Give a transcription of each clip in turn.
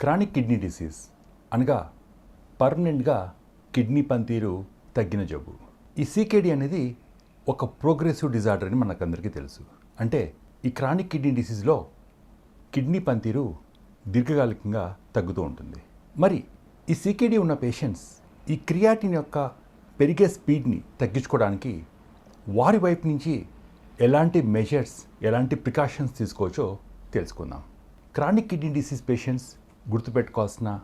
Chronic kidney disease అనగా పర్మనెంట్గా kidney పనితీరు తగ్గిన జబ్బు. ఈ సీకేడీ అనేది ఒక ప్రోగ్రెసివ్ డిజార్డర్ అని మనకందరికీ తెలుసు. అంటే ఈ క్రానిక్ కిడ్నీ డిసీజ్లో కిడ్నీ పనితీరు దీర్ఘకాలికంగా తగ్గుతూ ఉంటుంది. మరి ఈ సీకేడీ ఉన్న పేషెంట్స్ ఈ క్రియాటిన్ యొక్క పెరిగే స్పీడ్ని తగ్గించుకోవడానికి వారి వైపు నుంచి ఎలాంటి మెజర్స్ ఎలాంటి ప్రికాషన్స్ తీసుకోవచ్చో తెలుసుకుందాం. క్రానిక్ కిడ్నీ డిసీజ్ పేషెంట్స్ గుర్తుపెట్టుకోవాల్సిన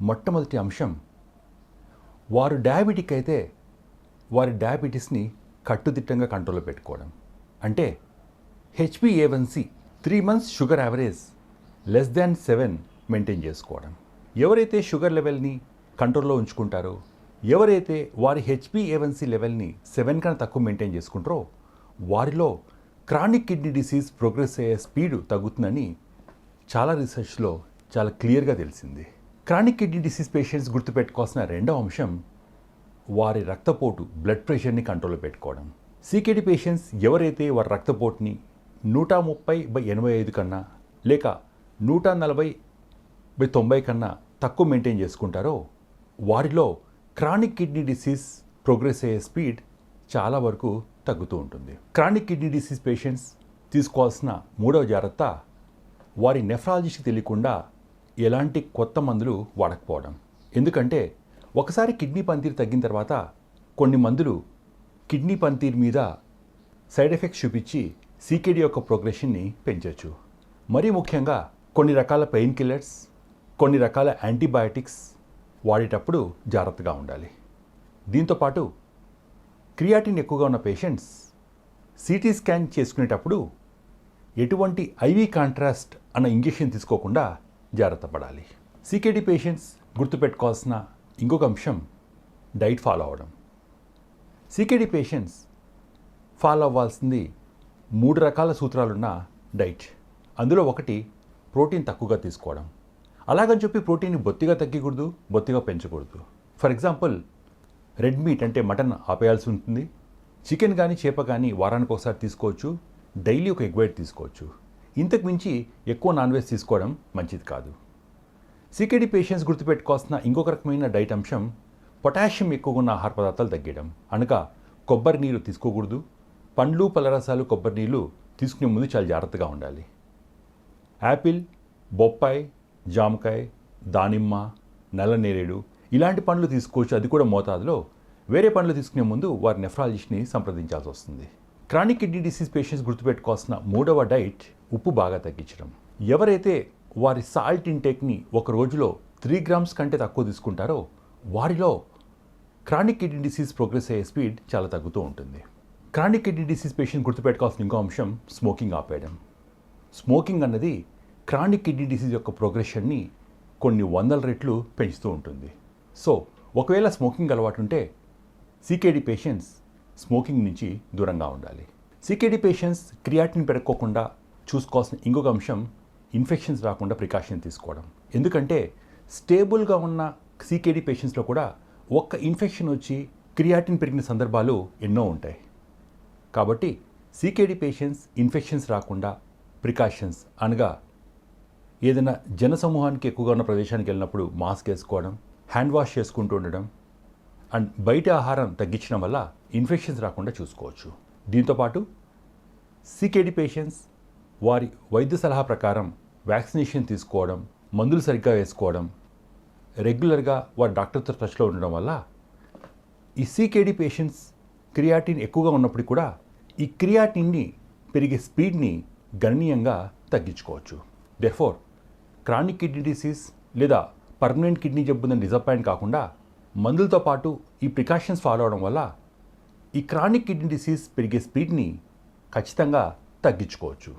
మొట్టమొదటి అంశం వారు డయాబెటిక్ అయితే వారి డయాబెటీస్ని కట్టుదిట్టంగా కంట్రోల్లో పెట్టుకోవడం. అంటే హెచ్బిఏవన్సి three months sugar average less than seven maintain చేసుకోవడం. ఎవరైతే షుగర్ లెవెల్ని కంట్రోల్లో ఉంచుకుంటారో ఎవరైతే వారి హెచ్బిఏవన్సి లెవెల్ని సెవెన్ కన్నా తక్కువ మెయింటైన్ చేసుకుంటారో వారిలో క్రానిక్ కిడ్నీ డిసీజ్ ప్రోగ్రెస్ అయ్యే స్పీడ్ తగ్గుతుందని చాలా రీసెర్చ్లో చాలా క్లియర్గా తెలిసింది. క్రానిక్ కిడ్నీ డిసీజ్ పేషెంట్స్ గుర్తుపెట్టుకోవాల్సిన రెండవ అంశం వారి రక్తపోటు బ్లడ్ ప్రెషర్ని కంట్రోల్లో పెట్టుకోవడం. సీకేడి పేషెంట్స్ ఎవరైతే వారి రక్తపోటుని నూట ముప్పై బై ఎనభై ఐదు కన్నా లేక నూట నలభై బై తొంభై కన్నా తక్కువ మెయింటైన్ చేసుకుంటారో వారిలో క్రానిక్ కిడ్నీ డిసీజ్ ప్రోగ్రెస్ అయ్యే స్పీడ్ చాలా వరకు తగ్గుతూ ఉంటుంది. క్రానిక్ కిడ్నీ డిసీజ్ పేషెంట్స్ తీసుకోవాల్సిన మూడవ జాగ్రత్త వారి నెఫ్రాలజిస్ట్కి తెలియకుండా ఎలాంటి కొత్త మందులు వాడకపోవడం. ఎందుకంటే ఒకసారి కిడ్నీ పంతీరు తగ్గిన తర్వాత కొన్ని మందులు కిడ్నీ పనితీరు మీద సైడ్ ఎఫెక్ట్స్ చూపించి సీకేడీ యొక్క ప్రోగ్రెషన్ని పెంచవచ్చు మరీ ముఖ్యంగా కొన్ని రకాల పెయిన్ కిల్లర్స్ కొన్ని రకాల యాంటీబయాటిక్స్ వాడేటప్పుడు జాగ్రత్తగా ఉండాలి. దీంతోపాటు క్రియాటిన్ ఎక్కువగా ఉన్న పేషెంట్స్ సిటీ స్కాన్ చేసుకునేటప్పుడు ఎటువంటి ఐవీ కాంట్రాస్ట్ అన్న ఇంజెక్షన్ తీసుకోకుండా జాగ్రత్త పడాలి సీకేడీ పేషెంట్స్ గుర్తుపెట్టుకోవాల్సిన ఇంకొక అంశం డైట్ ఫాలో అవ్వడం. సీకేడీ పేషెంట్స్ ఫాలో అవ్వాల్సింది మూడు రకాల సూత్రాలున్న డైట్ అందులో ఒకటి ప్రోటీన్ తక్కువగా తీసుకోవడం. అలాగని చెప్పి ప్రోటీన్ని బొత్తిగా తగ్గకూడదు బొత్తిగా పెంచకూడదు. ఫర్ ఎగ్జాంపుల్ రెడ్ మీట్ అంటే మటన్ ఆపేయాల్సి ఉంటుంది. చికెన్ కానీ చేప కానీ వారానికి ఒకసారి తీసుకోవచ్చు. డైలీ ఒక ఎగ్ వైట్ తీసుకోవచ్చు. ఇంతకు మించి ఎక్కువ నాన్ వెజ్ తీసుకోవడం మంచిది కాదు. సీకేడీ పేషెంట్స్ గుర్తుపెట్టుకోవాల్సిన ఇంకొక రకమైన డైట్ అంశం పొటాషియం ఎక్కువగా ఉన్న ఆహార పదార్థాలు తగ్గడం. అనగా కొబ్బరి నీరు తీసుకోకూడదు. పండ్లు పలరసాలు కొబ్బరి నీళ్ళు తీసుకునే ముందు చాలా జాగ్రత్తగా ఉండాలి. యాపిల్ బొప్పాయి జామకాయ దానిమ్మ నల్ల నేరేడు ఇలాంటి పండ్లు తీసుకోవచ్చు. అది కూడా మోతాదులో వేరే పండ్లు తీసుకునే ముందు వారి నెఫ్రాలజిస్ట్ని సంప్రదించాల్సి వస్తుంది. క్రానిక్ కిడ్నీ డిసీజ్ పేషెంట్స్ గుర్తుపెట్టుకోవాల్సిన మూడవ డైట్ ఉప్పు బాగా తగ్గించడం. ఎవరైతే వారి సాల్ట్ ఇంటేక్ని ఒక రోజులో త్రీ గ్రామ్స్ కంటే తక్కువ తీసుకుంటారో వారిలో క్రానిక్ కిడ్నీ డిసీజ్ ప్రోగ్రెస్ అయ్యే స్పీడ్ చాలా తగ్గుతూ ఉంటుంది. క్రానిక్ కిడ్నీ డిసీజ్ పేషెంట్ గుర్తుపెట్టుకోవాల్సిన ఇంకో అంశం స్మోకింగ్ ఆపేయడం. స్మోకింగ్ అన్నది క్రానిక్ కిడ్నీ డిసీజ్ యొక్క ప్రోగ్రెషన్ని కొన్ని వందల రెట్లు పెంచుతూ ఉంటుంది. సో ఒకవేళ స్మోకింగ్ అలవాటు ఉంటే సీకేడీ పేషెంట్స్ స్మోకింగ్ నుంచి దూరంగా ఉండాలి. సీకేడీ పేషెంట్స్ క్రియాటిన్ పెరగకోకుండా చూసుకోవాల్సిన ఇంకొక అంశం ఇన్ఫెక్షన్స్ రాకుండా ప్రికాషన్ తీసుకోవడం. ఎందుకంటే స్టేబుల్గా ఉన్న సీకేడీ పేషెంట్స్లో కూడా ఒక్క ఇన్ఫెక్షన్ వచ్చి క్రియాటిన్ పెరిగిన సందర్భాలు ఎన్నో ఉంటాయి. కాబట్టి సీకేడీ పేషెంట్స్ ఇన్ఫెక్షన్స్ రాకుండా ప్రికాషన్స్ అనగా ఏదైనా జనసమూహానికి ఎక్కువగా ఉన్న ప్రదేశానికి వెళ్ళినప్పుడు మాస్క్ వేసుకోవడం హ్యాండ్ వాష్ చేసుకుంటూ ఉండడం అండ్ బయట ఆహారం తగ్గించడం వల్ల ఇన్ఫెక్షన్స్ రాకుండా చూసుకోవచ్చు. దీంతోపాటు సీకేడీ పేషెంట్స్ వారి వైద్య సలహా ప్రకారం వ్యాక్సినేషన్ తీసుకోవడం మందులు సరిగ్గా వేసుకోవడం రెగ్యులర్గా వారి డాక్టర్తో టచ్లో ఉండడం వల్ల ఈ సీకేడీ పేషెంట్స్ క్రియాటిన్ ఎక్కువగా ఉన్నప్పుడు కూడా ఈ క్రియాటిన్ని పెరిగే స్పీడ్ని గణనీయంగా తగ్గించుకోవచ్చు. దెర్ఫోర్ క్రానిక్ కిడ్నీ డిసీజ్ లేదా పర్మనెంట్ కిడ్నీ జబ్బుందని డిసప్పాయింట్ కాకుండా మందులతో పాటు ఈ ప్రికాషన్స్ ఫాలో అవడం వల్ల ఈ క్రానిక్ కిడ్నీ డిసీజ్ పెరిగే స్పీడ్ని ఖచ్చితంగా తగ్గించుకోవచ్చు.